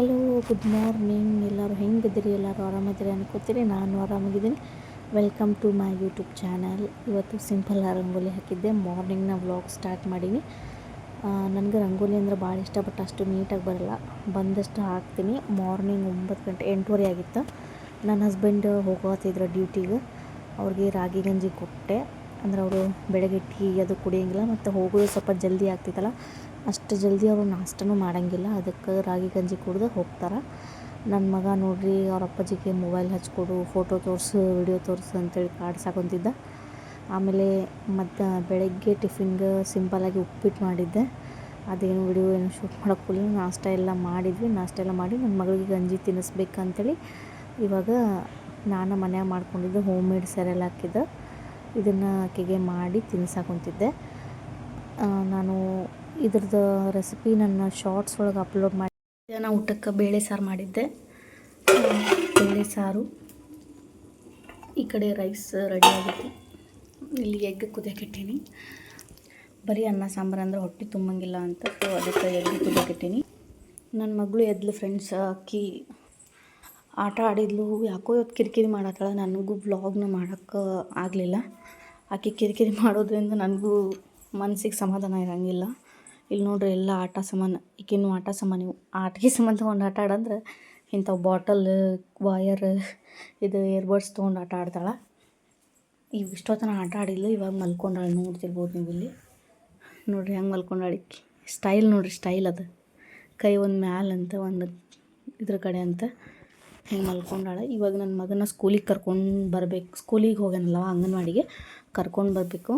Hello good morning ಎಲ್ಲರೂ ಹೆಂಗಿದ್ದೀರಿ? ಎಲ್ಲರೂ ಆರಾಮಿದ್ದೀರಿ ಅನ್ಕೋತೀರಿ? ನಾನು ಆರಾಮಾಗಿದ್ದೀನಿ. Welcome to my YouTube channel ಇವತ್ತು ಸಿಂಪಲ್ ರಂಗೋಲಿ ಹಾಕಿದ್ದೆ. ಮಾರ್ನಿಂಗ್ನ ವ್ಲಾಗ್ ಸ್ಟಾರ್ಟ್ ಮಾಡೀನಿ. ನನಗೆ ರಂಗೋಲಿ ಅಂದರೆ ಭಾಳ ಇಷ್ಟ ಬಟ್ ಅಷ್ಟು ನೀಟಾಗಿ ಬರಲ್ಲ. ಬಂದಷ್ಟು ಹಾಕ್ತೀನಿ. ಮಾರ್ನಿಂಗ್ ಒಂಬತ್ತು ಗಂಟೆ, ಎಂಟೂವರೆ ಆಗಿತ್ತು. ನನ್ನ ಹಸ್ಬೆಂಡ್ ಹೋಗೋತಿದ್ರು ಡ್ಯೂಟಿಗೆ ಅವ್ರಿಗೆ ರಾಗಿ ಗಂಜಿ ಕೊಟ್ಟೆ. ಅಂದ್ರೆ ಅವರು ಬೆಳಗ್ಗೆ ಟೀ ಅದು ಕುಡಿಯೋಂಗಿಲ್ಲ, ಮತ್ತು ಹೋಗೋದು ಸ್ವಲ್ಪ ಜಲ್ದಿ ಆಗ್ತಿತ್ತಲ್ಲ ಅಷ್ಟು ಜಲ್ದಿ ಅವರು ನಾಷ್ಟನೂ ಮಾಡೋಂಗಿಲ್ಲ. ಅದಕ್ಕೆ ರಾಗಿ ಗಂಜಿ ಕುಡಿದು ಹೋಗ್ತಾರೆ. ನನ್ನ ಮಗ ನೋಡಿರಿ, ಅವ್ರ ಅಪ್ಪಾಜಿಗೆ ಮೊಬೈಲ್ ಹಚ್ಕೊಡು ಫೋಟೋ ತೋರಿಸು ವಿಡಿಯೋ ತೋರಿಸು ಅಂತೇಳಿ ಕಾಡ್ಸಾಕೊಂತಿದ್ದ ಆಮೇಲೆ ಮತ್ತು ಬೆಳಗ್ಗೆ ಟಿಫಿನ್ಗೆ ಸಿಂಪಲಾಗಿ ಉಪ್ಪಿಟ್ಟು ಮಾಡಿದ್ದೆ. ಅದೇನು ವಿಡಿಯೋ ಏನು ಶೂಟ್ ಮಾಡೋಕ್ಕೆ ಹೋಗಲಿಲ್ಲ. ನಾಷ್ಟ ಎಲ್ಲ ಮಾಡಿದ್ವಿ. ನಾಷ್ಟ ಎಲ್ಲ ಮಾಡಿ ನನ್ನ ಮಗಳಿಗೆ ಗಂಜಿ ತಿನ್ನಿಸ್ಬೇಕಂತೇಳಿ ಇವಾಗ ನಾನು ಮನ್ಯಾಗ ಮಾಡ್ಕೊಂಡಿದ್ದು ಹೋಮ್ ಮೇಡ್ ಸೆರೆಲ್ ಹಾಕಿದ್ದೆ. ಇದನ್ನು ಆಕೆಗೆ ಮಾಡಿ ತಿನ್ಸಾಕೊಂತಿದ್ದೆ ನಾನು ಇದ್ರದ್ದು ರೆಸಿಪಿ ನನ್ನ ಶಾರ್ಟ್ಸ್ ಒಳಗೆ ಅಪ್ಲೋಡ್ ಮಾಡಿ ನಾನು ಊಟಕ್ಕೆ ಬೇಳೆ ಸಾರು ಮಾಡಿದ್ದೆ. ಬೇಳೆ ಸಾರು, ಈ ಕಡೆ ರೈಸ್ ರೆಡಿ ಆಗುತ್ತೆ. ಇಲ್ಲಿ ಎಗ್ ಕುದಿಯಕ್ಕಿಟ್ಟೀನಿ ಬರೀ ಅನ್ನ, ಸಾಂಬಾರು ಅಂದರೆ ಹೊಟ್ಟೆ ತುಂಬಂಗಿಲ್ಲ ಅಂತ ಸೊ ಅದಕ್ಕೆ ಎಗ್ ಕುದಿಯಕ್ಕಿಟ್ಟೀನಿ ನನ್ನ ಮಗಳು ಎದ್ಲು ಫ್ರೆಂಡ್ಸ್ ಅಕ್ಕಿ ಆಟ ಆಡಿದ್ಲು, ಯಾಕೋ ಇವತ್ತು ಕಿರಿಕಿರಿ ಮಾಡತ್ತಾಳ, ನನಗೂ ವ್ಲಾಗ್ನ ಮಾಡೋಕ್ಕೆ ಆಗಲಿಲ್ಲ. ಆಕೆ ಕಿರಿಕಿರಿ ಮಾಡೋದ್ರಿಂದ ನನಗೂ ಮನಸ್ಸಿಗೆ ಸಮಾಧಾನ ಇರೋಂಗಿಲ್ಲ. ಇಲ್ಲಿ ನೋಡ್ರಿ ಎಲ್ಲ ಆಟ ಸಾಮಾನು, ಈಕಿನ್ನು ಆಟ ಸಾಮಾನು, ಇವು ಆಟಕ್ಕೆ ಸಂಬಂಧ ತೊಗೊಂಡು ಆಟ ಆಡಂದ್ರೆ ಇಂಥವು ಬಾಟಲ್ ವಯರ್ ಇದು ಇಯರ್ಬಡ್ಸ್ ತೊಗೊಂಡು ಆಟ ಆಡ್ತಾಳೆ. ಇವು ಇಷ್ಟೊತ್ತನ ಆಟ ಆಡಿಲ್ಲ ಇವಾಗ ಮಲ್ಕೊಂಡಾಳೆ ನೋಡ್ತಿರ್ಬೋದು ನೀವು ಇಲ್ಲಿ. ನೋಡ್ರಿ ಹೆಂಗೆ ಮಲ್ಕೊಂಡಾಳೆ ಈಕಿ. ಸ್ಟೈಲ್ ನೋಡ್ರಿ ಸ್ಟೈಲ್ ಅದು. ಕೈ ಒಂದು ಮ್ಯಾಲಂತ ಒಂದು ಇದ್ರ ಕಡೆ ಅಂತ. ಹಿಂಗೆ ಮಲ್ಕೊಂಡಾಳೆ. ಇವಾಗ ನನ್ನ ಮಗನ ಸ್ಕೂಲಿಗೆ ಕರ್ಕೊಂಡು ಬರಬೇಕು ಸ್ಕೂಲಿಗೆ ಹೋಗ್ಯಾನಲ್ಲ ಅಂಗನವಾಡಿಗೆ. ಕರ್ಕೊಂಡು ಬರಬೇಕು.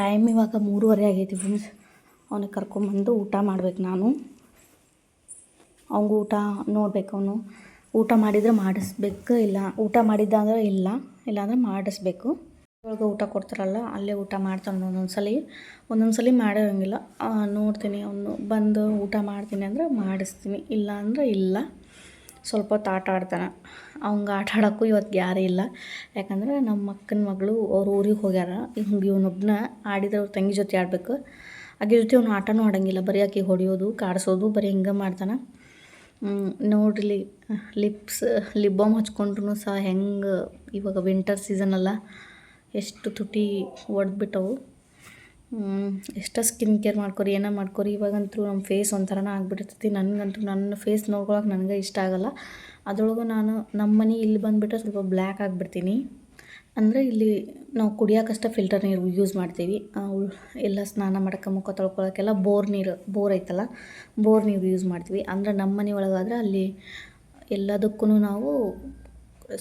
ಟೈಮ್ ಇವಾಗ ಮೂರುವರೆ ಆಗೈತಿ ಫ್ರೆಂಡ್ಸ್ ಅವನಿಗೆ ಕರ್ಕೊಂಬಂದು ಊಟ ಮಾಡ್ಬೇಕು ನಾನು. ಅವ್ನಿಗೆ ಊಟ ನೋಡ್ಬೇಕು ಅವನು. ಊಟ ಮಾಡಿದರೆ ಮಾಡಿಸ್ಬೇಕು ಇಲ್ಲ, ಊಟ ಮಾಡಿದ್ದ ಅಂದ್ರೆ ಇಲ್ಲ ಇಲ್ಲಾಂದ್ರೆ ಮಾಡಿಸ್ಬೇಕು. ಇವಾಗ ಊಟ ಕೊಡ್ತಾರಲ್ಲ, ಅಲ್ಲೇ ಊಟ ಮಾಡ್ತಾನೆ ಒಂದೊಂದು ಸಲ ಒಂದೊಂದು ಸಲ ಮಾಡಿರೋಂಗಿಲ್ಲ ನೋಡ್ತೀನಿ ಅವನು ಬಂದು ಊಟ ಮಾಡ್ತೀನಿ ಅಂದ್ರೆ ಮಾಡಿಸ್ತೀನಿ. ಇಲ್ಲ ಅಂದ್ರೆ ಇಲ್ಲ. ಸ್ವಲ್ಪ ಹೊತ್ತು ಆಟ ಆಡ್ತಾನೆ. ಅವಂಗೆ ಆಟ ಆಡೋಕ್ಕೂ ಇವತ್ತು ಯಾರೂ ಇಲ್ಲ. ಯಾಕಂದ್ರೆ ನಮ್ಮ ಅಕ್ಕನ ಮಗಳು ಅವ್ರ ಊರಿಗೆ ಹೋಗ್ಯಾರ. ಹಿಂಗೆ ಇವನೊಬ್ಬನ ಆಡಿದ್ರೆ ಅವ್ರ ತಂಗಿ ಜೊತೆ ಆಡಬೇಕು. ಆಕೆ ಜೊತೆ ಅವ್ನು ಆಟನೂ ಆಡೋಂಗಿಲ್ಲ. ಬರೀ ಆಕೆ ಹೊಡೆಯೋದು, ಕಾಡಿಸೋದು, ಬರೀ ಹಿಂಗೆ ಮಾಡ್ತಾನೆ. ನೋಡ್ರಿ ಲಿಪ್ಸ್, ಲಿಪ್ ಬಾಮ್ ಹಚ್ಕೊಂಡ್ರು ಸಹ ಹೆಂಗೆ ಇವಾಗ ವಿಂಟರ್ ಸೀಸನ್ ಅಲ್ಲ, ಎಷ್ಟು ತುಟಿ ಒಡೆದ್ಬಿಟ್ಟವು. ಎಷ್ಟೋ ಸ್ಕಿನ್ ಕೇರ್ ಮಾಡ್ಕೊರಿ, ಏನೋ ಮಾಡ್ಕೊರಿ, ಇವಾಗಂತೂ ನಮ್ಮ ಫೇಸ್ ಒಂಥರನ ಆಗಿಬಿಟ್ಟಿರ್ತೈತಿ. ನನಗಂತೂ ನನ್ನ ಫೇಸ್ ನೋಡ್ಕೊಳಕ್ಕೆ ನನಗೆ ಇಷ್ಟ ಆಗಲ್ಲ. ಅದರೊಳಗೂ ನಾನು ನಮ್ಮ ಮನೆ ಇಲ್ಲಿ ಬಂದುಬಿಟ್ರೆ ಸ್ವಲ್ಪ ಬ್ಲ್ಯಾಕ್ ಆಗಿಬಿಡ್ತೀನಿ. ಅಂದರೆ ಇಲ್ಲಿ ನಾವು ಕುಡಿಯೋಕ್ಕಷ್ಟೇ ಫಿಲ್ಟರ್ ನೀರು ಯೂಸ್ ಮಾಡ್ತೀವಿ. ಎಲ್ಲ ಸ್ನಾನ ಮಾಡೋಕ್ಕೆ ಮುಖ ತೊಳ್ಕೊಳಕ್ಕೆಲ್ಲ ಬೋರ್ ನೀರು, ಬೋರ್ ಐತಲ್ಲ, ಬೋರ್ ನೀರು ಯೂಸ್ ಮಾಡ್ತೀವಿ. ಅಂದರೆ ನಮ್ಮ ಮನೆ ಒಳಗಾದ್ರೆ ಅಲ್ಲಿ ಎಲ್ಲದಕ್ಕೂ ನಾವು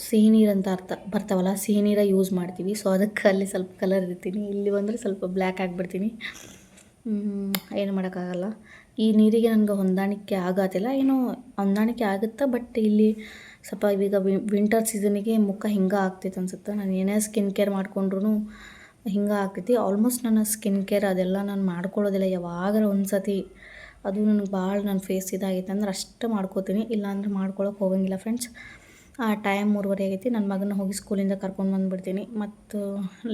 ಸಿಹಿ ನೀರು ಅಂತ ಅರ್ಥ ಬರ್ತಾವಲ್ಲ ಸಿಹಿ ನೀರು ಯೂಸ್ ಮಾಡ್ತೀವಿ. ಸೊ ಅದಕ್ಕೆ ಅಲ್ಲಿ ಸ್ವಲ್ಪ ಕಲರ್ ಇರ್ತೀನಿ. ಇಲ್ಲಿ ಬಂದರೆ ಸ್ವಲ್ಪ ಬ್ಲ್ಯಾಕ್ ಆಗಿಬಿಡ್ತೀನಿ. ಏನು ಮಾಡೋಕ್ಕಾಗಲ್ಲ. ಈ ನೀರಿಗೆ ನನಗೆ ಹೊಂದಾಣಿಕೆ ಆಗತ್ತಿಲ್ಲ ಏನೋ ಹೊಂದಾಣಿಕೆ ಆಗುತ್ತಾ ಬಟ್ ಇಲ್ಲಿ ಸ್ವಲ್ಪ ಈಗ ವಿಂಟರ್ ಸೀಸನಿಗೆ ಮುಖ ಹಿಂಗೆ ಆಗ್ತೈತೆ ಅನ್ಸುತ್ತೆ. ನಾನು ಏನೇ ಸ್ಕಿನ್ ಕೇರ್ ಮಾಡಿಕೊಂಡ್ರು ಹಿಂಗೆ ಆಗ್ತೈತಿ. ಆಲ್ಮೋಸ್ಟ್ ನನ್ನ ಸ್ಕಿನ್ ಕೇರ್ ಅದೆಲ್ಲ ನಾನು ಮಾಡ್ಕೊಳ್ಳೋದಿಲ್ಲ. ಯಾವಾಗಾರ ಒಂದು ಸತಿ ಅದು ನನಗೆ ಭಾಳ ನನ್ನ ಫೇಸ್ ಇದಾಗೈತೆ ಅಂದ್ರೆ ಅಷ್ಟು ಮಾಡ್ಕೋತೀನಿ. ಇಲ್ಲಾಂದ್ರೆ ಮಾಡ್ಕೊಳಕ್ಕೆ ಹೋಗಂಗಿಲ್ಲ ಫ್ರೆಂಡ್ಸ್ ಆ ಟೈಮ್ ಮೂರುವರೆ ಆಗೈತಿ. ನನ್ನ ಮಗನ ಹೋಗಿ ಸ್ಕೂಲಿಂದ ಕರ್ಕೊಂಡು ಬಂದುಬಿಡ್ತೀನಿ. ಮತ್ತು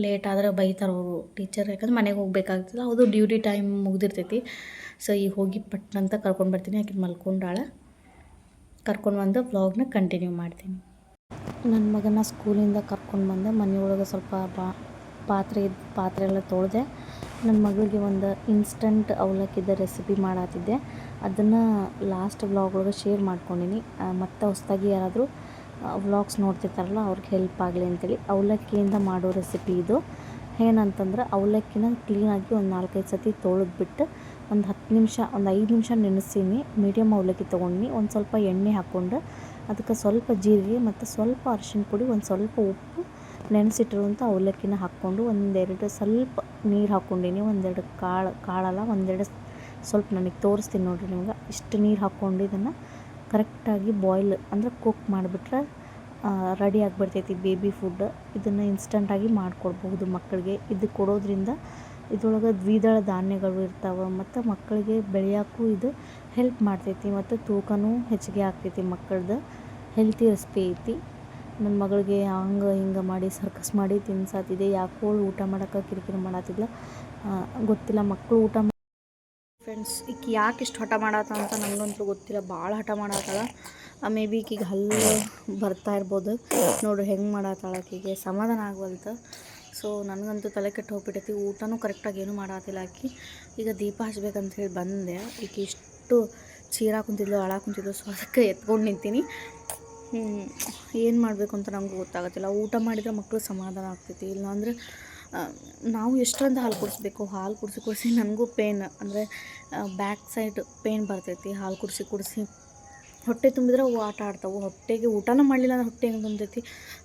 ಲೇಟ್ ಆದರೆ ಬೈತಾರೆ ಅವರು ಟೀಚರ್ ಯಾಕಂದ್ರೆ ಮನೆಗೆ ಹೋಗ್ಬೇಕಾಗ್ತದೆ. ಅದು ಡ್ಯೂಟಿ ಟೈಮ್ ಮುಗ್ದಿರ್ತೈತಿ. ಸೊ ಈಗ ಹೋಗಿ ಪಟ್ನಂತ ಕರ್ಕೊಂಡು ಬರ್ತೀನಿ. ಆಕೆ ಮಲ್ಕೊಂಡಾಳೆ ಕರ್ಕೊಂಡು ಬಂದು ವ್ಲಾಗ್ನ ಕಂಟಿನ್ಯೂ ಮಾಡ್ತೀನಿ. ನನ್ನ ಮಗನ ಸ್ಕೂಲಿಂದ ಕರ್ಕೊಂಡು ಬಂದೆ ಮನೆಯೊಳಗೆ ಸ್ವಲ್ಪ ಬಾ, ಪಾತ್ರೆ ಪಾತ್ರೆ ಎಲ್ಲ ತೊಳೆದೆ. ನನ್ನ ಮಗಳಿಗೆ ಒಂದು ಇನ್ಸ್ಟಂಟ್ ಅವಲಕ್ಕಿದ ರೆಸಿಪಿ ಮಾಡತ್ತಿದ್ದೆ ಅದನ್ನು ಲಾಸ್ಟ್ ವ್ಲಾಗ್ ಒಳಗೆ ಶೇರ್ ಮಾಡ್ಕೊಂಡಿನಿ. ಮತ್ತು ಹೊಸದಾಗಿ ಯಾರಾದರೂ ವ್ಲಾಗ್ಸ್ ನೋಡ್ತಿರ್ತಾರಲ್ಲ, ಅವ್ರಿಗೆ ಹೆಲ್ಪ್ ಆಗಲಿ ಅಂತೇಳಿ ಅವಲಕ್ಕಿಯಿಂದ ಮಾಡೋ ರೆಸಿಪಿ ಇದು. ಏನಂತಂದ್ರೆ ಅವಲಕ್ಕಿನ ಕ್ಲೀನಾಗಿ ಒಂದು ನಾಲ್ಕೈದು ಸತಿ ತೊಳೆದ್ಬಿಟ್ಟು ಒಂದು ಹತ್ತು ನಿಮಿಷ, ಒಂದು ಐದು ನಿಮಿಷ ನೆನೆಸೀನಿ ಮೀಡಿಯಮ್ ಅವಲಕ್ಕಿ ತೊಗೊಂಡು ಒಂದು ಸ್ವಲ್ಪ ಎಣ್ಣೆ ಹಾಕ್ಕೊಂಡು ಅದಕ್ಕೆ ಸ್ವಲ್ಪ ಜೀರಿಗೆ ಮತ್ತು ಸ್ವಲ್ಪ ಅರಿಶಿನ ಪುಡಿ, ಒಂದು ಸ್ವಲ್ಪ ಉಪ್ಪು ನೆನೆಸಿಟ್ಟಿರುವಂಥ ಅವಲಕ್ಕಿನ ಹಾಕ್ಕೊಂಡು ಒಂದೆರಡು ಸ್ವಲ್ಪ ನೀರು ಹಾಕ್ಕೊಂಡಿನಿ. ಒಂದೆರಡು ಕಾಳು, ಕಾಳಲ್ಲ ಒಂದೆರಡು ಸ್ವಲ್ಪ ನನಗೆ ತೋರಿಸ್ತೀನಿ ನೋಡಿರಿ ನಿಮ್ಗೆ. ಇಷ್ಟು ನೀರು ಹಾಕ್ಕೊಂಡು ಇದನ್ನು ಕರೆಕ್ಟಾಗಿ ಬಾಯ್ಲ್ ಅಂದರೆ ಕುಕ್ ಮಾಡಿಬಿಟ್ರೆ ರೆಡಿ ಆಗಿಬಿಡ್ತೈತಿ ಬೇಬಿ ಫುಡ್. ಇದನ್ನು ಇನ್ಸ್ಟಂಟಾಗಿ ಮಾಡಿಕೊಡ್ಬಹುದು ಮಕ್ಕಳಿಗೆ. ಇದು ಕೊಡೋದ್ರಿಂದ ಇದ್ರೊಳಗೆ ದ್ವಿದಳ ಧಾನ್ಯಗಳು ಇರ್ತಾವೆ ಮತ್ತು ಮಕ್ಕಳಿಗೆ ಬೆಳೆಯೋಕ್ಕೂ ಇದು ಹೆಲ್ಪ್ ಮಾಡ್ತೈತಿ ಮತ್ತು ತೂಕವೂ ಹೆಚ್ಚಿಗೆ ಆಗ್ತೈತಿ ಮಕ್ಕಳದ್ದು ಹೆಲ್ತಿ ರೆಸಿಪಿ ಐತಿ. ನನ್ನ ಮಗಳಿಗೆ ಹಂಗೆ ಹಿಂಗೆ ಮಾಡಿ ಸರ್ಕಸ್ ಮಾಡಿ ತಿನ್ಸಾತಿದೆ. ಯಾಕೋ ಊಟ ಮಾಡೋಕೆ ಕಿರಿಕಿರಿ ಮಾಡತ್ತಿದ್ಲ ಗೊತ್ತಿಲ್ಲ ಮಕ್ಕಳು ಊಟ ಫ್ರೆಂಡ್ಸ್, ಈಕೆ ಯಾಕೆ ಇಷ್ಟು ಹಠ ಮಾಡತ್ತ ಅಂತ ನನಗಂತೂ ಗೊತ್ತಿಲ್ಲ. ಭಾಳ ಹಠ ಮಾಡತ್ತಳ ಮೇ ಬಿ ಈಕಿಗೆ ಹಲ್ಲು ಬರ್ತಾ ಇರ್ಬೋದು. ನೋಡು, ಹೆಂಗೆ ಮಾಡತ್ತಾಳ ಆಕಿಗೆ. ಸಮಾಧಾನ ಆಗ್ವಲ್ತು. ಸೊ, ನನಗಂತೂ ತಲೆ ಕೆಟ್ಟು ಹೋಗ್ಬಿಟ್ಟೈತಿ ಊಟನೂ ಕರೆಕ್ಟಾಗಿ ಏನೂ ಮಾಡತ್ತಿಲ್ಲ ಆಕಿ. ಈಗ ದೀಪ ಹಚ್ಬೇಕಂತ ಹೇಳಿ ಬಂದೆ. ಈಕೆ ಇಷ್ಟು ಚೀರಾ ಕುಂತಿದ್ಲು, ಅಳ ಕುಂತಿದ್ಲು. ಸೊ, ಅದಕ್ಕೆ ಎತ್ಕೊಂಡು ನಿಂತೀನಿ. ಏನು ಮಾಡಬೇಕು ಅಂತ ನಮಗೂ ಗೊತ್ತಾಗತ್ತಿಲ್ಲ. ಊಟ ಮಾಡಿದ್ರೆ ಮಕ್ಕಳು ಸಮಾಧಾನ ಆಗ್ತೈತಿ. ಇಲ್ಲಾಂದ್ರೆ ನಾವು ಎಷ್ಟರಂತ ಹಾಲು ಕುಡಿಸ್ಬೇಕು, ಹಾಲು ಕುಡಿಸಿ ಕುಡಿಸಿ ನನಗೂ ಪೇನ್, ಅಂದರೆ ಬ್ಯಾಕ್ ಸೈಡ್ ಪೇನ್ ಬರ್ತೈತಿ, ಹಾಲು ಕುಡಿಸಿ ಕುಡಿಸಿ. ಹೊಟ್ಟೆ ತುಂಬಿದ್ರೆ ಅವು ಆಟ ಆಡ್ತಾವೆ. ಹೊಟ್ಟೆಗೆ ಊಟನ ಮಾಡಲಿಲ್ಲ ಅಂದ್ರೆ ಹೊಟ್ಟೆ ಹೆಂಗೆ ತುಂಬತೈತಿ?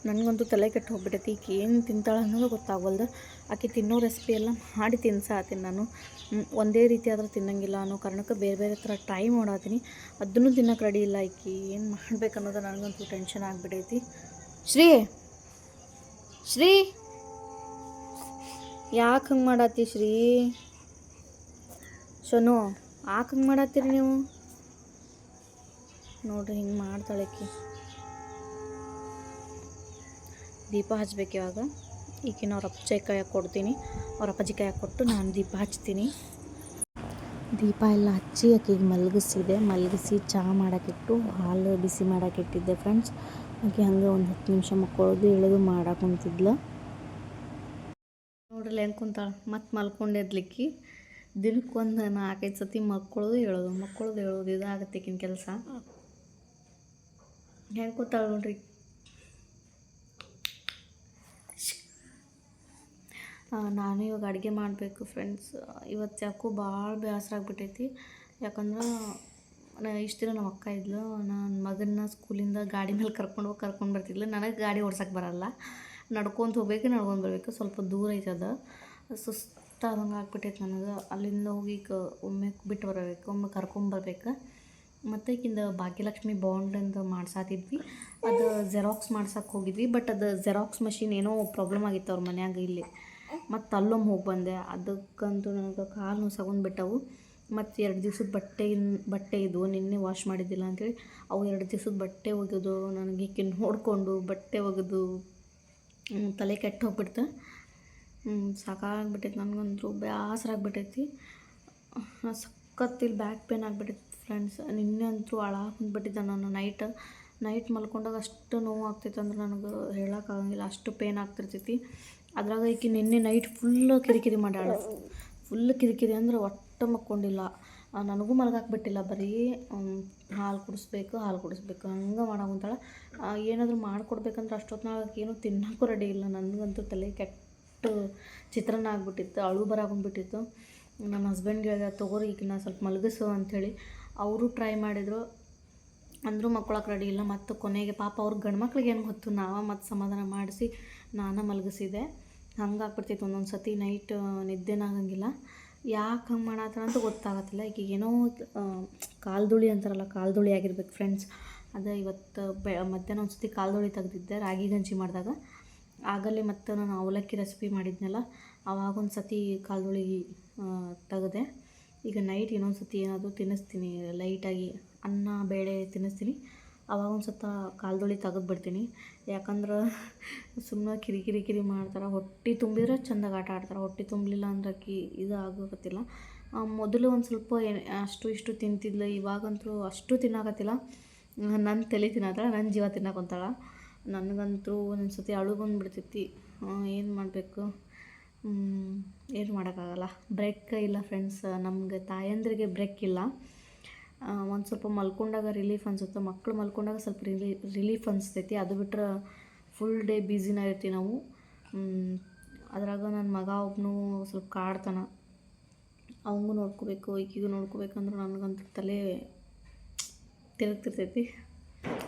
ನನಗಂತೂ ತಲೆ ಕೆಟ್ಟು ಹೋಗ್ಬಿಟ್ಟೈತಿ ಈಕೆ ಏನು ತಿಂತಾಳೆ ಅನ್ನೋದು ಗೊತ್ತಾಗವಲ್ದು ಆಕೆ ತಿನ್ನೋ ರೆಸಿಪಿ ಎಲ್ಲ ಮಾಡಿ ತಿನ್ಸಾತೀನಿ ನಾನು. ಒಂದೇ ರೀತಿ ಆದ್ರೆ ತಿನ್ನಂಗಿಲ್ಲ ಅನ್ನೋ ಕಾರಣಕ್ಕೆ ಬೇರೆ ಬೇರೆ ಥರ ಟ್ರೈ ಮಾಡಾತೀನಿ. ಅದನ್ನು ತಿನ್ನೋಕೆ ರೆಡಿ ಇಲ್ಲ ಆಕೆ ಏನು ಮಾಡ್ಬೇಕು ಅನ್ನೋದು ನನಗಂತೂ ಟೆನ್ಷನ್ ಆಗಿಬಿಟ್ಟೈತಿ ಶ್ರೀ ಶ್ರೀ. ಯಾಕೆ ಹಂಗೆ ಮಾಡತ್ತಿ ಶ್ರೀ? ಶನು, ಯಾಕೆ ಹಂಗೆ ಮಾಡತ್ತೀರಿ ನೀವು? ನೋಡ್ರಿ, ಹಿಂಗೆ ಮಾಡ್ತಾಳೆ ಆಕಿ. ದೀಪ ಹಚ್ಬೇಕು ಇವಾಗ. ಈಗಿನ ಅವ್ರ ಅಪ್ಪಾಜಿ ಕೊಡ್ತೀನಿ. ಅವ್ರ ಅಪ್ಪಾಜಿ ಕೊಟ್ಟು ನಾನು ದೀಪ ಹಚ್ತೀನಿ. ದೀಪ ಎಲ್ಲ ಹಚ್ಚಿ ಆಕೆಗೆ ಮಲಗಿಸಿದೆ. ಮಲಗಿಸಿ ಚಹಾ ಮಾಡೋಕ್ಕಿಟ್ಟು ಹಾಲು ಬಿಸಿ ಮಾಡೋಕ್ಕಿಟ್ಟಿದ್ದೆ ಫ್ರೆಂಡ್ಸ್ ಆಕೆ ಹಂಗೆ ಒಂದು ಹತ್ತು ನಿಮಿಷ ಮಕ್ಕೊಳ್ಳೋದು ಇಳಿದು ಮಾಡಕ್ಕೆ ಕುಂತಿದ್ಲು. ನೋಡ್ರಿ ಹೆಂಗೆ ಕುಂತಾಳೆ? ಮತ್ತೆ ಮಲ್ಕೊಂಡಿದ್ಲಿಕ್ಕಿ ದಿನಕ್ಕೊಂದು ನಾಲ್ಕೈದು ಸತಿ ಮಕ್ಕಳದು ಹೇಳೋದು. ಮಕ್ಕಳದು ಹೇಳೋದು. ಇದಾಗತ್ತೆ ಈಕಿನ ಕೆಲಸ. ಹೆಂಗೆ ಕೂತಾಳ ನೋಡ್ರಿ? ನಾನು ಇವಾಗ ಅಡುಗೆ ಮಾಡಬೇಕು ಫ್ರೆಂಡ್ಸ್ ಇವತ್ತು ಯಾಕೋ ಭಾಳ ಬೇಸರ ಆಗಿಬಿಟ್ಟೈತಿ. ಯಾಕಂದ್ರೆ ನಾ ಇಷ್ಟು ದಿನ ನಮ್ಮ ಅಕ್ಕ ಇದ್ಲು. ನನ್ನ ಮಗನ ಸ್ಕೂಲಿಂದ ಗಾಡಿ ಮೇಲೆ ಕರ್ಕೊಂಡು ಹೋಗಿ ಕರ್ಕೊಂಡು ಬರ್ತಿದ್ಲು. ನನಗೆ ಗಾಡಿ ಓಡ್ಸೋಕೆ ಬರಲ್ಲ. ನಡ್ಕೊಂತ ಹೋಗ್ಬೇಕು ನಡ್ಕೊಂಡು ಬರಬೇಕು. ಸ್ವಲ್ಪ ದೂರ ಐತದ. ಸುಸ್ತಾದಂಗೆ ಆಗ್ಬಿಟ್ಟೈತೆ ನನಗೆ. ಅಲ್ಲಿಂದ ಹೋಗಿ ಕ, ಒಮ್ಮೆ ಬಿಟ್ಟು ಬರಬೇಕು, ಒಮ್ಮೆ ಕರ್ಕೊಂಬರ್ಬೇಕು ಮತ್ತು ಈಗಿಂದ ಭಾಗ್ಯಲಕ್ಷ್ಮಿ ಬಾಂಡ್ ಮಾಡ್ಸಾತಿದ್ವಿ. ಅದು ಜೆರಾಕ್ಸ್ ಮಾಡ್ಸಕ್ಕೆ ಹೋಗಿದ್ವಿ. ಬಟ್ ಅದು ಜೆರಾಕ್ಸ್ ಮಷಿನ್ ಏನೋ ಪ್ರಾಬ್ಲಮ್ ಆಗಿತ್ತು ಅವ್ರ ಮನ್ಯಾಗ ಇಲ್ಲಿ. ಮತ್ತು ಅಲ್ಲೊಮ್ಮೆ ಹೋಗಿ ಬಂದೆ. ಅದಕ್ಕಂತೂ ನನಗೆ ಕಾಲು ನುಸಗೊಂಡು ಬಿಟ್ಟವು. ಮತ್ತು ಎರಡು ದಿವ್ಸದ ಬಟ್ಟೆ ಬಟ್ಟೆ ಇದ್ವು ನಿನ್ನೆ ವಾಶ್ ಮಾಡಿದ್ದಿಲ್ಲ ಅಂತೇಳಿ. ಅವು ಎರಡು ದಿವ್ಸದ ಬಟ್ಟೆ ಒಗೆದು ನನಗೆ ಈಕೆ ನೋಡಿಕೊಂಡು ಬಟ್ಟೆ ಒಗೆದು ತಲೆ ಕೆಟ್ಟು ಹೋಗ್ಬಿಡ್ತು. ಸಾಕಾಗ್ಬಿಟ್ಟೈತಿ ನನಗಂತೂ ಬೇಸರ ಆಗ್ಬಿಟ್ಟೈತಿ. ಸಖತ್ತಿಲ್ಲಿ ಬ್ಯಾಕ್ ಪೇನ್ ಆಗ್ಬಿಟ್ಟೈತಿ ಫ್ರೆಂಡ್ಸ್ ನಿನ್ನೆ ಅಂತೂ ಅಳ ಕುಂತ್ಬಿಟ್ಟಿದ್ದೆ ನಾನು ನೈಟ್ ನೈಟ್ ಮಲ್ಕೊಂಡಾಗ ಅಷ್ಟು ನೋವು ಆಗ್ತೈತೆ ಅಂದ್ರೆ ನನಗೆ ಹೇಳೋಕ್ಕಾಗಂಗಿಲ್ಲ ಅಷ್ಟು ಪೇನ್ ಆಗ್ತಿರ್ತೈತಿ. ಅದ್ರಾಗ ಈಕೆ ನಿನ್ನೆ ನೈಟ್ ಫುಲ್ಲು ಕಿರಿಕಿರಿ ಮಾಡ್ಯಾಳ. ಫುಲ್ ಕಿರಿಕಿರಿ ಅಂದ್ರೆ ಒಟ್ಟು ಮಕ್ಕೊಂಡಿಲ್ಲ. ನನಗೂ ಮಲಗಾಕೆ ಬಿಟ್ಟಿಲ್ಲ ಬರೀ ಹಾಲು ಕುಡಿಸ್ಬೇಕು ಹಾಲು ಕುಡಿಸ್ಬೇಕು. ಹಂಗೆ ಮಾಡಾಕುಂತಾಳ ಏನಾದರೂ ಮಾಡಿಕೊಡ್ಬೇಕಂದ್ರೆ ಅಷ್ಟೊತ್ತಿನಾಗ ಏನೂ ತಿನ್ನೋಕ್ಕೂ ರೆಡಿ ಇಲ್ಲ. ನನಗಂತೂ ತಲೆ ಕೆಟ್ಟು ಚಿತ್ರಾನ್ನ ಆಗಿಬಿಟ್ಟಿತ್ತು. ಅಳು ಬರಾಕೊಂಡ್ಬಿಟ್ಟಿತ್ತು ನನ್ನ ಹಸ್ಬೆಂಡ್ಗೆ ಹೇಳಿದೆ, ತೊಗೋರಿ ನಾನು ಸ್ವಲ್ಪ ಮಲಗಿಸು ಅಂಥೇಳಿ ಅವರು ಟ್ರೈ ಮಾಡಿದರು. ಅಂದರೂ ಮಕ್ಕಳಕ್ಕೆ ರೆಡಿ ಇಲ್ಲ. ಮತ್ತು ಕೊನೆಗೆ ಪಾಪ ಅವ್ರ ಗಂಡು ಮಕ್ಳಿಗೆ ಏನು ಗೊತ್ತು? ನಾವು ಮತ್ತು ಸಮಾಧಾನ ಮಾಡಿಸಿ ನಾನು ಮಲಗಿಸಿದೆ. ಹಂಗಾಗ್ಬಿಡ್ತಿತ್ತು. ಒಂದೊಂದು ಸತಿ ನೈಟ್ ನಿದ್ದೆನ ಆಗಂಗಿಲ್ಲ ಯಾಕೆ ಹಂಗೆ ಮಾಡತ್ತಾರ ಅಂತ ಗೊತ್ತಾಗತ್ತಿಲ್ಲ. ಈಗ ಏನೋ ಕಾಲ್ದುಳಿ ಅಂತಾರಲ್ಲ, ಕಾಲ್ದುಳಿ ಆಗಿರ್ಬೇಕು ಫ್ರೆಂಡ್ಸ್ ಅದು ಇವತ್ತು ಬೆ, ಮಧ್ಯಾಹ್ನ ಒಂದು ಸತಿ ಕಾಲ್ದುಳಿ ತೆಗೆದಿದ್ದೆ, ರಾಗಿ ಗಂಜಿ ಮಾಡಿದಾಗ. ಆಗಲೇ ಮತ್ತು ನಾನು ಅವಲಕ್ಕಿ ರೆಸಿಪಿ ಮಾಡಿದ್ನಲ್ಲ ಆವಾಗ ಒಂದು ಸತಿ ಕಾಲ್ದುಳಿ ತೆಗೆದೆ. ಈಗ ನೈಟ್ ಇನ್ನೊಂದು ಸತಿ ಏನಾದರೂ ತಿನ್ನಿಸ್ತೀನಿ ಲೈಟಾಗಿ ಅನ್ನ, ಬೇಳೆ ತಿನ್ನಿಸ್ತೀನಿ. ಅವಾಗ ಒಂದು ಸತ ಕಾಲ್ದೊಳಿ ತೆಗೆದು ಬಿಡ್ತೀನಿ. ಯಾಕಂದ್ರೆ ಸುಮ್ಮನೆ ಕಿರಿ ಕಿರಿ ಕಿರಿ ಮಾಡ್ತಾರೆ. ಹೊಟ್ಟೆ ತುಂಬಿದ್ರೆ ಚೆಂದಾಗಿ ಆಟ ಆಡ್ತಾರೆ. ಹೊಟ್ಟೆ ತುಂಬಲಿಲ್ಲ ಅಂದ್ರೆ ಆಕಿ ಇದು ಆಗೋಕತ್ತಿಲ್ಲ. ಮೊದಲು ಒಂದು ಸ್ವಲ್ಪ ಅಷ್ಟು ಇಷ್ಟು ತಿಂತಿದ್ಲು. ಇವಾಗಂತೂ ಅಷ್ಟು ತಿನ್ನಾಕತ್ತಿಲ್ಲ. ನನ್ನ ತಲೆ ತಿನ್ನತ್ತಾಳೆ ನನ್ನ ಜೀವ ತಿನ್ನಕೊಂತಾಳ ನನಗಂತೂ ಒಂದೊಂದು ಸತಿ ಅಳು ಬಂದುಬಿಡ್ತೈತಿ. ಏನು ಮಾಡಬೇಕು? ಏನು ಮಾಡೋಕ್ಕಾಗಲ್ಲ. ಬ್ರೇಕ್ ಇಲ್ಲ ಫ್ರೆಂಡ್ಸ್ ನಮಗೆ ತಾಯಂದ್ರಿಗೆ ಬ್ರೇಕ್ ಇಲ್ಲ. ಒಂದು ಸ್ವಲ್ಪ ಮಲ್ಕೊಂಡಾಗ ರಿಲೀಫ್ ಅನಿಸುತ್ತೆ. ಮಕ್ಕಳು ಮಲ್ಕೊಂಡಾಗ ಸ್ವಲ್ಪ ರಿಲೀ ರಿಲೀಫ್ ಅನಿಸ್ತೈತಿ. ಅದು ಬಿಟ್ರೆ ಫುಲ್ ಡೇ ಬ್ಯುಸಿನ ಇರ್ತೀವಿ ನಾವು. ಅದ್ರಾಗ ನನ್ನ ಮಗ ಒಬ್ಬನು ಸ್ವಲ್ಪ ಕಾಡ್ತಾನ. ಅವಂಗೂ ನೋಡ್ಕೋಬೇಕು, ಈಕಿಗೂ ನೋಡ್ಕೋಬೇಕಂದ್ರೆ ನನಗಂತೂ ತಲೆ ತಿರುಗ್ತಿರ್ತೈತಿ.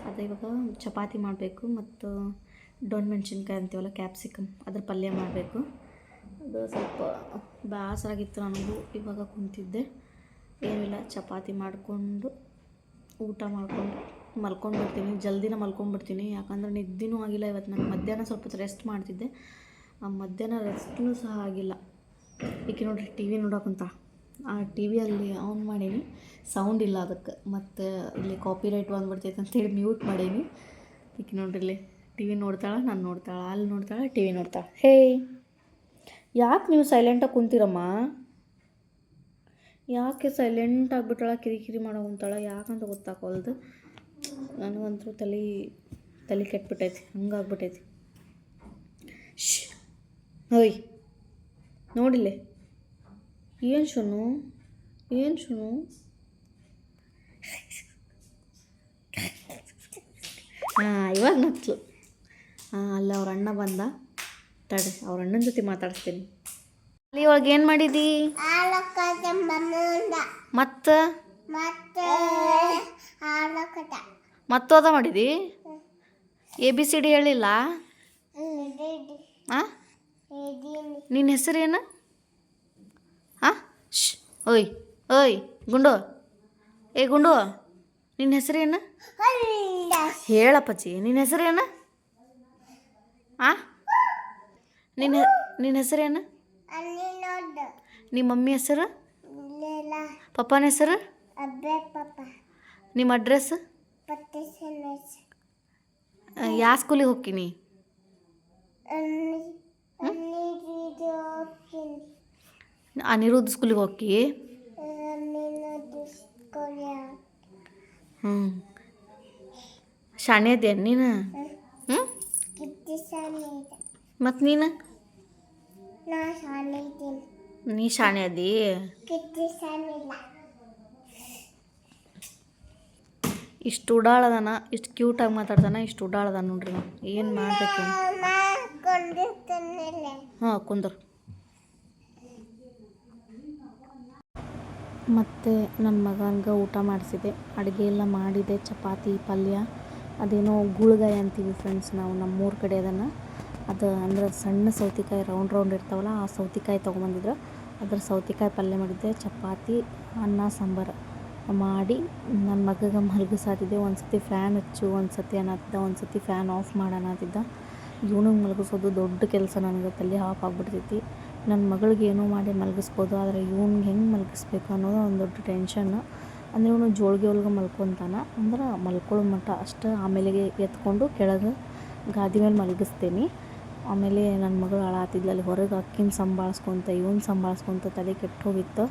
ಅದು ಇವಾಗ ಚಪಾತಿ ಮಾಡಬೇಕು ಮತ್ತು ಡೊಣ್ ಮೆಣಸಿನ್ಕಾಯಿ ಅಂತೀವಲ್ಲ ಕ್ಯಾಪ್ಸಿಕಮ್ ಅದ್ರ ಪಲ್ಯ ಮಾಡಬೇಕು. ಅದು ಸ್ವಲ್ಪ ಬೇಸರಾಗಿತ್ತು ನನಗೂ, ಇವಾಗ ಕುಂತಿದ್ದೆ. ಏನಿಲ್ಲ, ಚಪಾತಿ ಮಾಡಿಕೊಂಡು, ಊಟ ಮಾಡಿಕೊಂಡು ಮಲ್ಕೊಂಡು ಬಿಡ್ತೀನಿ ಜಲ್ದಿನ ಮಲ್ಕೊಂಡ್ಬಿಡ್ತೀನಿ. ಯಾಕಂದ್ರೆ ನಿದ್ದೆನೂ ಆಗಿಲ್ಲ ಇವತ್ತು. ನಾನು ಮಧ್ಯಾಹ್ನ ಸ್ವಲ್ಪ ರೆಸ್ಟ್ ಮಾಡ್ತಿದ್ದೆ. ಆ ಮಧ್ಯಾಹ್ನ ರೆಸ್ಟೂ ಸಹ ಆಗಿಲ್ಲ. ಈಕೆ ನೋಡ್ರಿ ಟಿ ವಿ ನೋಡೋಕ್ಕಂತ ಆ ಟಿ ವಿಯಲ್ಲಿ ಆನ್ ಮಾಡೀನಿ. ಸೌಂಡ್ ಇಲ್ಲ ಅದಕ್ಕೆ. ಮತ್ತು ಇಲ್ಲಿ ಕಾಪಿ ರೈಟ್ ಬಂದ್ಬಿಡ್ತೈತೆ ಅಂತೇಳಿ ಮ್ಯೂಟ್ ಮಾಡೀನಿ. ಈಕೆ ನೋಡ್ರಿ ಇಲ್ಲಿ ಟಿ ವಿ ನೋಡ್ತಾಳೆ, ನಾನು ನೋಡ್ತಾಳೆ, ಅಲ್ಲಿ ನೋಡ್ತಾಳೆ ಟಿ ವಿ ನೋಡ್ತಾಳೆ. ಹೇ ಯಾಕೆ ನೀವು ಸೈಲೆಂಟಾಗಿ ಕುಂತೀರಮ್ಮ? ಯಾಕೆ ಸೈಲೆಂಟ್ ಆಗಿಬಿಟ್ಟಾಳ, ಕಿರಿಕಿರಿ ಮಾಡೋ ಕುಂತಾಳ ಯಾಕಂತ ಗೊತ್ತಾಗೋಲ್ದು. ನನಗಂತೂ ತಲೆ ತಲೆ ಕೆಟ್ಬಿಟ್ಟೈತಿ, ಹಂಗಾಗ್ಬಿಟ್ಟೈತಿ. ಶ್ ಹೋಯ್, ನೋಡಿಲ್ಲೇ. ಏನು ಶುನು? ಏನು ಶುನು? ಹಾಂ, ಇವಾಗ ನತ್ಲು ಹಾಂ ಅಲ್ಲ, ಅವ್ರ ಅಣ್ಣ ಬಂದ. ತಡಿ ಅವ್ರ ಅಣ್ಣನ ಜೊತೆ ಮಾತಾಡಿಸ್ತೀನಿ. ಅಲ್ಲಿ ಒಳಗೆ ಏನು ಮಾಡಿದಿ? ಮತ್ತ? ಮತ್ತೋದ ಮಾಡಿದಿ? ಎ ಬಿ ಸಿ ಡಿ ಹೇಳಿಲ್ಲ? ಹಾಂ ನಿನ್ನ ಹೆಸರೇನು ಹಾಂ ಶ್ ಓಯ್ ಓಯ್ ಗುಂಡು. ಏ ಗುಂಡು ನಿನ್ನ ಹೆಸರೇನು ಹೇಳಪ್ಪಚ್ಚಿ ನಿನ್ನ ಹೆಸರೇನು ಹಾಂ ನಿನ್ನ ನಿನ್ನ ಹೆಸರೇನು ನಿಮ್ಮ ಮಮ್ಮಿ ಹೆಸರು? ಪಪ್ಪನ ಹೆಸರು? ನಿಮ್ಮ ಅಡ್ರೆಸ್? ಯಾವ ಸ್ಕೂಲಿಗೆ ಹೋಗ್ತೀನಿ? ಅನಿರುದ್ಧ ಸ್ಕೂಲಿಗೆ ಹೋಗಿ? ಹ್ಞೂ ಶಾಣೆ ಅದೇನು ನೀನು? ಹ್ಞೂ ಮತ್ತು ನೀನು? ನಾ ಇದ್ದೀನಿ. ನೀ ಶಾಣೆ ಅದಿ? ಕಿತ್ತಿ ಇಲ್ಲ. ಇಷ್ಟು ಉಡಾಳದನ ಇಷ್ಟು ಕ್ಯೂಟಾಗಿ ಮಾತಾಡ್ತಾನ ಇಷ್ಟು ಉಡಾಳದ ನೋಡ್ರಿ ಏನು ಮಾಡ್ಬೇಕು ಹಾಂ ಕುಂದ್ರು. ಮತ್ತು ನನ್ನ ಮಗನಿಗೆ ಊಟ ಮಾಡಿಸಿದೆ. ಅಡುಗೆ ಎಲ್ಲ ಮಾಡಿದೆ ಚಪಾತಿ ಪಲ್ಯ. ಅದೇನೋ ಗುಳ್ಗಾಯಿ ಅಂತೀವಿ ಫ್ರೆಂಡ್ಸ್ ನಾವು ನಮ್ಮೂರ ಕಡೆ ಅದನ್ನು. ಅದು ಅಂದ್ರೆ ಸಣ್ಣ ಸೌತೆಕಾಯಿ ರೌಂಡ್ ರೌಂಡ್ ಇರ್ತಾವಲ್ಲ, ಆ ಸೌತೆಕಾಯಿ ತೊಗೊಂಬಂದಿದ್ರು. ಅದ್ರ ಸೌತೆಕಾಯಿ ಪಲ್ಯ ಮಾಡಿದ್ದೆ, ಚಪಾತಿ, ಅನ್ನ, ಸಾಂಬಾರು ಮಾಡಿ ನನ್ನ ಮಗಗೆ ಮಲಗಿಸಾತಿದ್ದೆ ಒಂದು ಸತಿ ಫ್ಯಾನ್ ಹಚ್ಚು ಒಂದು ಸತಿ ಅನ್ನತ್ತಿದ್ದ ಒಂದು ಸತಿ ಫ್ಯಾನ್ ಆಫ್ ಮಾಡೋಣತ್ತಿದ್ದ ಇವನಿಗೆ ಮಲಗಿಸೋದು ದೊಡ್ಡ ಕೆಲಸ ನನಗೆ, ತಲೆ ಹಾಫ್ ಆಗ್ಬಿಡ್ತೈತಿ. ನನ್ನ ಮಗಳಿಗೆ ಏನೋ ಮಾಡಿ ಮಲಗಿಸ್ಬೋದು, ಆದರೆ ಇವ್ನಿಗೆ ಹೆಂಗೆ ಮಲಗಿಸ್ಬೇಕು ಅನ್ನೋದು ಒಂದು ದೊಡ್ಡ ಟೆನ್ಷನ್ನು ಅಂದರೆ ಇವನು ಜೋಳಿಗೆ ಒಳಗೆ ಮಲ್ಕೊತಾನ. ಅಂದ್ರೆ ಮಲ್ಕೊಳ್ಳೋ ಮಟ್ಟ ಅಷ್ಟು ಆಮೇಲೆ ಎತ್ಕೊಂಡು ಕೆಳಗೆ ಗಾದಿ ಮೇಲೆ ಮಲಗಿಸ್ತೀನಿ. ಆಮೇಲೆ ನನ್ನ ಮಗಳು ಅಳಾತಿದ್ಲು. ಅಲ್ಲಿ ಹೊರಗೆ ಅಕ್ಕಿನ ಸಂಭಾಳಿಸ್ಕೊಂತ, ಇವನ್ ಸಂಭಾಳಿಸ್ಕೊಂತ ತಲೆ ಕೆಟ್ಟು ಹೋಗಿತ್ತು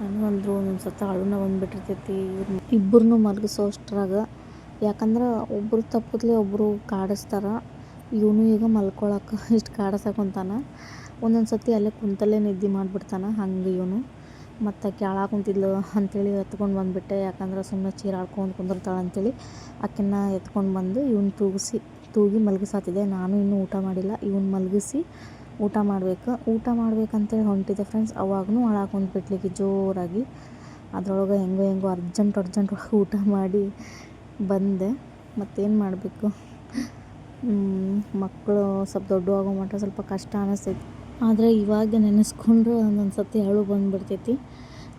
ನನಗಂದ್ರು ಒಂದೊಂದು ಸತ ಅಳುನ ಬಂದುಬಿಟ್ಟಿರ್ತೈತಿ. ಇಬ್ಬರನ್ನೂ ಮಲಗಿಸೋ ಅಷ್ಟ್ರಾಗ. ಯಾಕಂದ್ರೆ ಒಬ್ಬರು ತಪ್ಪದ್ಲೆ ಒಬ್ಬರು ಕಾಡಿಸ್ತಾರೆ. ಇವನು ಈಗ ಮಲ್ಕೊಳಕ್ಕೆ ಇಷ್ಟು ಕಾಡಿಸಕೊಂತಾನೆ. ಒಂದೊಂದು ಸತಿ ಅಲ್ಲೇ ಕುಂತಲ್ಲೇ ನಿದ್ದೆ ಮಾಡಿಬಿಡ್ತಾನೆ ಹಂಗೆ ಇವನು. ಮತ್ತು ಆಕೆ ಅಳಾ ಕುಂತಿದ್ಲು ಅಂಥೇಳಿ ಎತ್ಕೊಂಡು ಬಂದುಬಿಟ್ಟೆ. ಯಾಕಂದ್ರೆ ಸುಮ್ಮನೆ ಚೀರಾಡ್ಕೊಂಡು ಕುಂದಿರ್ತಾಳೆ ಅಂಥೇಳಿ ಆಕೆನ ಎತ್ಕೊಂಡು ಬಂದು ಇವ್ನ ತೂಗಿಸಿ. ತೂಗಿ ಮಲಗಿಸಾತಿದ್ದೆ. ನಾನು ಇನ್ನೂ ಊಟ ಮಾಡಿಲ್ಲ. ಇವ್ನ ಮಲಗಿಸಿ ಊಟ ಮಾಡಬೇಕು. ಊಟ ಮಾಡ್ಬೇಕಂತೇಳಿ ಹೊಂಟಿದ್ದೆ ಫ್ರೆಂಡ್ಸ್ ಅವಾಗೂ ಅಳಾಕೊಂಡ್ಬಿಟ್ಲಿಕ್ಕೆ ಜೋರಾಗಿ. ಅದರೊಳಗೆ ಹೆಂಗೋ ಹೆಂಗೋ ಅರ್ಜೆಂಟ್ ಅರ್ಜೆಂಟ್ ಊಟ ಮಾಡಿ ಬಂದೆ. ಮತ್ತೇನು ಮಾಡಬೇಕು? ಮಕ್ಕಳು ಸ್ವಲ್ಪ ದೊಡ್ಡವಾಗೋ ಮಟ್ಟ ಸ್ವಲ್ಪ ಕಷ್ಟ ಅನ್ನಿಸ್ತೈತಿ ಆದರೆ ಇವಾಗ ನೆನೆಸ್ಕೊಂಡ್ರೆ ಒಂದೊಂದು ಸತಿ ಅಳು ಬಂದುಬಿಡ್ತೈತಿ.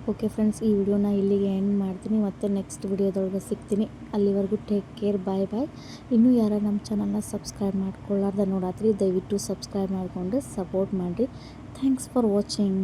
ಓಕೆ ಫ್ರೆಂಡ್ಸ್ ಈ ವಿಡಿಯೋನ ಇಲ್ಲಿಗೆ ಎಂಡ್ ಮಾಡ್ತೀನಿ. ಮತ್ತೆ ನೆಕ್ಸ್ಟ್ ವಿಡಿಯೋದೊಳಗೆ ಸಿಗ್ತೀನಿ. ಅಲ್ಲಿವರೆಗೂ ಟೇಕ್ ಕೇರ್ ಬಾಯ್ ಬಾಯ್ ಇನ್ನೂ ಯಾರು ನಮ್ಮ ಚಾನಲ್ನ ಸಬ್ಸ್ಕ್ರೈಬ್ ಮಾಡ್ಕೊಳ್ಳಾರ್ದ ನೋಡಾತ್ರಿ, ದಯವಿಟ್ಟು ಸಬ್ಸ್ಕ್ರೈಬ್ ಮಾಡಿಕೊಂಡು ಸಪೋರ್ಟ್ ಮಾಡಿರಿ. Thanks for watching